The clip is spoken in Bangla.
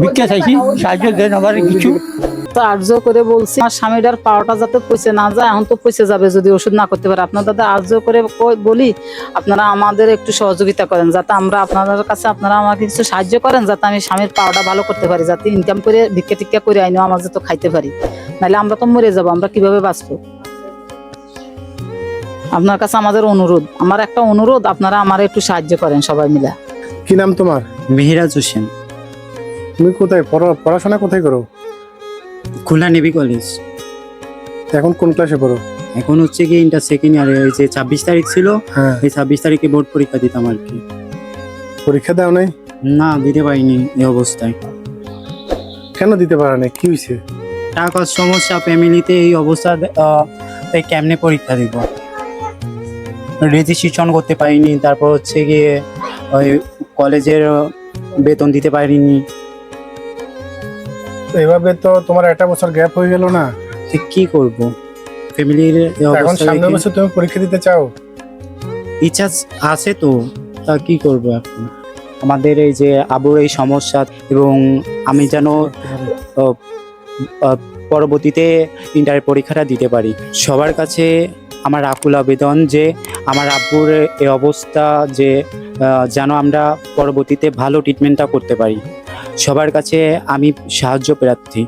ভিক্ষা চাইছি সাহায্য দেন আমার কিছু। তো আর্য করে বলছি আমার স্বামীটার পাওয়াটা যাতে পয়সা না যায় এখন তো পয়সা যাবে যদি ওষুধ না করতে পারে। আপনার দাদা আর্য করে বলি আপনারা আমাদের একটু সহযোগিতা করেন যাতে আমরা আপনাদের কাছে আপনারা আমাকে কিছু সাহায্য করেন যাতে আমি স্বামীর পাওয়াটা ভালো করতে পারি যাতে ইনকাম করে ভিক্ষা টিক্ষা করে আইনো আমার যাতে খাইতে পারি। নাহলে আমরা তো মরে যাব আমরা কীভাবে বাঁচবো? আপনার কাছে আমাদের অনুরোধ আমার একটা অনুরোধ আপনারা আমার একটু সাহায্য করেন সবাই মিলে। কি নাম তোমার? মেহেরাজ হোসেন। তুমি কোথায়? পড়া- পড়াশোনা কোথায় করো? Khulna navy college. এখন কোন ক্লাসে পড়ো? এখন হচ্ছে কি ইন্টার সেকেন্ড ইয়ারে ওই যে ছাব্বিশ তারিখ ছিল হ্যাঁ। এই ছাব্বিশ তারিখে বোর্ড পরীক্ষা দিতাম আর কি। পরীক্ষা দাও নাই? না দিতে পারিনি এই অবস্থায়। কেন দিতে পারো না কি হয়েছে টাকার সমস্যা ফ্যামিলিতে এই অবস্থা তাই কেমনে পরীক্ষা দিব? রেজিস্ট্রেশন করতে পারিনি তারপর হচ্ছে গিয়ে ওই কলেজের বেতন দিতে পারিনি। তো এভাবে তো তোমার একটা বছর গ্যাপ হয়ে গেল না। তো কি করব? ফ্যামিলির এখন সামনের বছর তুমি পরীক্ষা দিতে চাও? ইচ্ছা আছে তো তা কি করব এখন? আমাদের এই যে আবুর এই সমস্যা এবং আমি যেন পরবর্তীতে ইন্টার পরীক্ষাটা দিতে পারি। সবার কাছে আমার আকুল আবেদন যে আমার আব্বুর এই অবস্থা যে যেন আমরা পরবর্তীতে ভালো ট্রিটমেন্টটা করতে পারি। সবার কাছে আমি সাহায্য প্রার্থী।